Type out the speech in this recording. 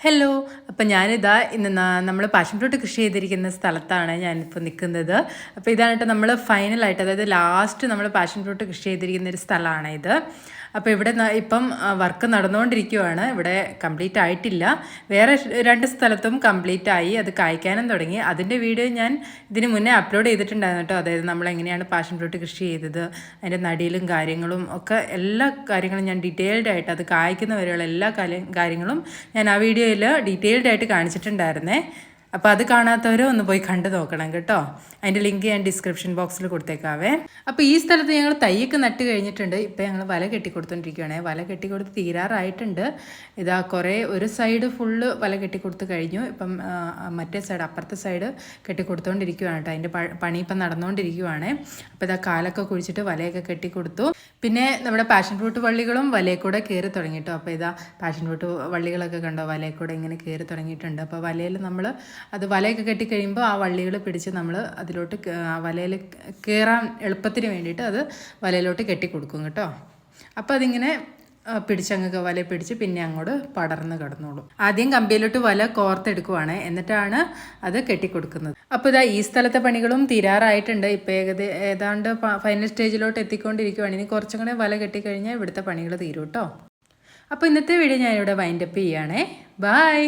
Hello അപ്പം ഞാനിതാ ഇന്ന് നമ്മൾ പാഷൻ ഫ്രൂട്ട് കൃഷി ചെയ്തിരിക്കുന്ന സ്ഥലത്താണ് ഞാനിപ്പോൾ നിൽക്കുന്നത് അപ്പോൾ ഇതാണ് കേട്ടോ നമ്മൾ ഫൈനലായിട്ട് അതായത് ലാസ്റ്റ് നമ്മൾ പാഷൻ ഫ്രൂട്ട് കൃഷി ചെയ്തിരിക്കുന്ന ഒരു സ്ഥലമാണ് ഇത്. അപ്പോൾ ഇവിടെ ഇപ്പം വർക്ക് നടന്നുകൊണ്ടിരിക്കുവാണ് ഇവിടെ കംപ്ലീറ്റ് ആയിട്ടില്ല. വേറെ രണ്ട് സ്ഥലത്തും കംപ്ലീറ്റ് ആയി. അത് കായ്ക്കാനും തുടങ്ങി. അതിന്റെ വീഡിയോ ഞാൻ ഇതിന് മുന്നേ അപ്ലോഡ് ചെയ്തിട്ടുണ്ടായിരുന്നു കേട്ടോ അതായത് നമ്മൾ എങ്ങനെയാണ് പാഷൻ ഫ്രൂട്ട് കൃഷി ചെയ്തത് അതിന്റെ നടിയിലും കാര്യങ്ങളും ഒക്കെ എല്ലാ കാര്യങ്ങളും ഞാൻ ഡീറ്റെയിൽഡ് ആയിട്ട് അത് കായ്ക്കുന്ന വരെയുള്ള എല്ലാ കാര്യങ്ങളും ഞാൻ ആ വീഡിയോയിൽ ഡീറ്റെയിൽഡ് ആയിട്ട് കാണിച്ചിട്ടുണ്ടായിരുന്നേ. അപ്പോൾ അത് കാണാത്തവരോ ഒന്ന് പോയി കണ്ടു നോക്കണം കേട്ടോ. അതിന്റെ ലിങ്ക് ഞാൻ ഡിസ്ക്രിപ്ഷൻ ബോക്സിൽ കൊടുത്തേക്കാവേ. അപ്പോൾ ഈ സ്ഥലത്ത് ഞങ്ങൾ തയ്യൊക്കെ നട്ട് കഴിഞ്ഞിട്ടുണ്ട്. ഇപ്പോൾ ഞങ്ങൾ വല കെട്ടി കൊടുത്തോണ്ടിരിക്കുകയാണ് വല കെട്ടിക്കൊടുത്ത് തീരാറായിട്ടുണ്ട്. ഇതാ കുറേ ഒരു സൈഡ് ഫുള്ള് വല കെട്ടിക്കൊടുത്ത് കഴിഞ്ഞു. ഇപ്പം മറ്റേ സൈഡ് അപ്പുറത്തെ സൈഡ് കെട്ടി. കൊടുത്തോണ്ടിരിക്കുകയാണ് കേട്ടോ അതിന്റെ പണി ഇപ്പം നടന്നുകൊണ്ടിരിക്കുകയാണ് അപ്പോൾ ഇതാ കാലൊക്കെ കുഴിച്ചിട്ട് വലയൊക്കെ കെട്ടിക്കൊടുത്തു. പിന്നെ നമ്മുടെ പാഷൻ ഫ്രൂട്ട് വള്ളികളും വലയിൽ കൂടെ കയറി തുടങ്ങി കേട്ടോ. അപ്പോൾ ഇതാ പാഷൻ ഫ്രൂട്ട് വള്ളികളൊക്കെ കണ്ടോ? വലയിൽ കൂടെ ഇങ്ങനെ കയറി തുടങ്ങിയിട്ടുണ്ട്. അപ്പോൾ വലയിൽ നമ്മൾ അത് വലയൊക്കെ കെട്ടിക്കഴിയുമ്പോൾ ആ വള്ളികൾ പിടിച്ച് നമ്മൾ അതിലോട്ട് ആ വലയിൽ കയറാൻ എളുപ്പത്തിന് വേണ്ടിയിട്ട് അത് വലയിലോട്ട് കെട്ടി കൊടുക്കും കേട്ടോ. അപ്പോൾ അതിങ്ങനെ പിടിച്ചങ്ങൊക്കെ പിടിച്ചങ്ങ് വല പിടിച്ച് പിന്നെ അങ്ങോട്ട് പടർന്ന് കിടന്നോളും. ആദ്യം കമ്പിയിലോട്ട് വല കോർത്തെടുക്കുവാണ് എന്നിട്ടാണ് അത് കെട്ടിക്കൊടുക്കുന്നത്. അപ്പോൾ ഇതാ ഈ സ്ഥലത്തെ പണികളും തീരാറായിട്ടുണ്ട്. ഇപ്പോൾ ഏകദേ ഏതാണ്ട് ഫൈനൽ സ്റ്റേജിലോട്ട് എത്തിക്കൊണ്ടിരിക്കുവാണ്. ഇനി കുറച്ചും കൂടെ വല കെട്ടിക്കഴിഞ്ഞാൽ ഇവിടുത്തെ പണികൾ തീരും കേട്ടോ അപ്പോൾ ഇന്നത്തെ വീഡിയോ ഞാനിവിടെ വൈൻഡപ്പ് ചെയ്യുകയാണേ. ബൈ!